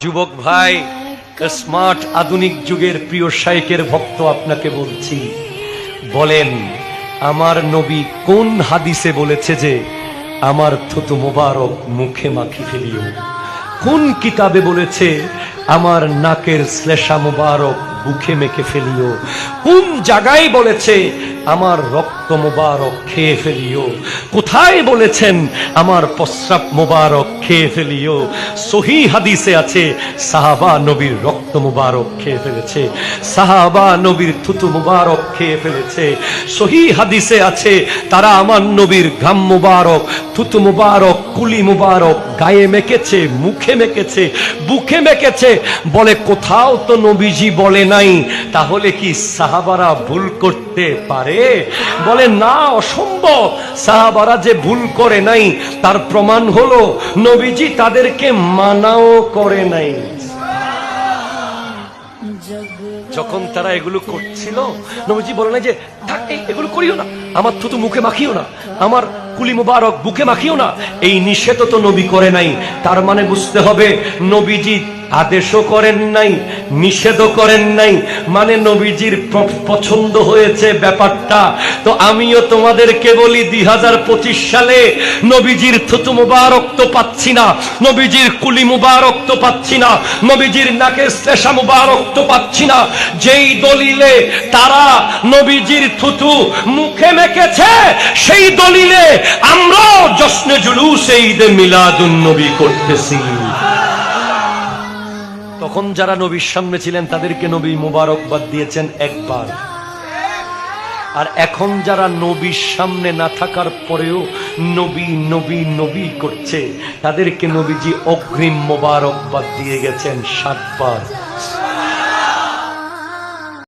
যুবক ভাই স্মার্ট আধুনিক যুগের প্রিয় শাইকের ভক্ত আপনাকে বলছি, বলেন, আমার নবী কোন হাদিসে বলেছে যে, আমার থুতু মোবারক মুখে মাখি ফেলিও? কোন কিতাবে বলেছে, আমার নাকের শ্লেষা মোবারক বুকে মেখে ফেলিও? কোন জায়গায় বলেছে, আমার রক্ত মোবারক খেয়ে ফেলিও। কোথায় বলেছেন, আমার প্রস্রাব মোবারক খেয়ে ফেলিও সহি হাদিসে আছে, সাহাবা নবীর রক্ত মোবারক খেয়ে ফেলেছে। সাহাবা নবীর থুতু মোবারক খেয়ে ফেলেছে। সহি হাদিসে আছে, তারা আমার নবীর ঘাম মোবারক, থুতু মোবারক, কুলি মোবারক, গায়ে মেখেছে, মুখে মেখেছে, বুকে মেখেছে। বলে, কোথাও তো নবীজি বলে নাই, তাহলে কি সাহাবারা ভুল করতে পারে? বলে না, অসম্ভব। সাহাবারা যে ভুল করে নাই, তার প্রমাণ হলো, নবীজি তাদেরকে মানাও করে নাই। যখন তারা এগুলো করছিল, নবীজি বলে নাই যে এগুলো করিও না। আমার থুতু মুখে মাখিও না। আমার কুলি মুবারক, বুকে মাখিও না। এই নিষেধ তো নবী করে নাই। তার মানে বুঝতে হবে, নবীজি আদেশও করেন নাই, নিষেধও করেন নাই। মানে নবীজির পছন্দ হয়েছে ব্যাপারটা। তো আমিও তোমাদেরকে বলি, দুই হাজার পঁচিশ সালে নবীজির থুতু মুবারক তো পাচ্ছি না, নবীজির কুলি মুবারক তো পাচ্ছি না, নবীজির নাকের শ্লেষা মুবারক তো পাচ্ছি না। যেই দলিলে তারা নবীজির থুতু মুখে মেখেছে, সেই দলিলে আমরাও জশ্নে জুলুসে ঈদে মিলাদুন নবী করতেছি। তখন যারা নবীর সামনে ছিলেন, তাদেরকে নবী মুবারকবাদ দিয়েছেন একবার। আর এখন যারা নবীর সামনে না থাকার পরেও নবী নবী নবী করছে, তাদেরকে নবীজি অগ্রিম মোবারকবাদ দিয়ে গেছেন সাতবার।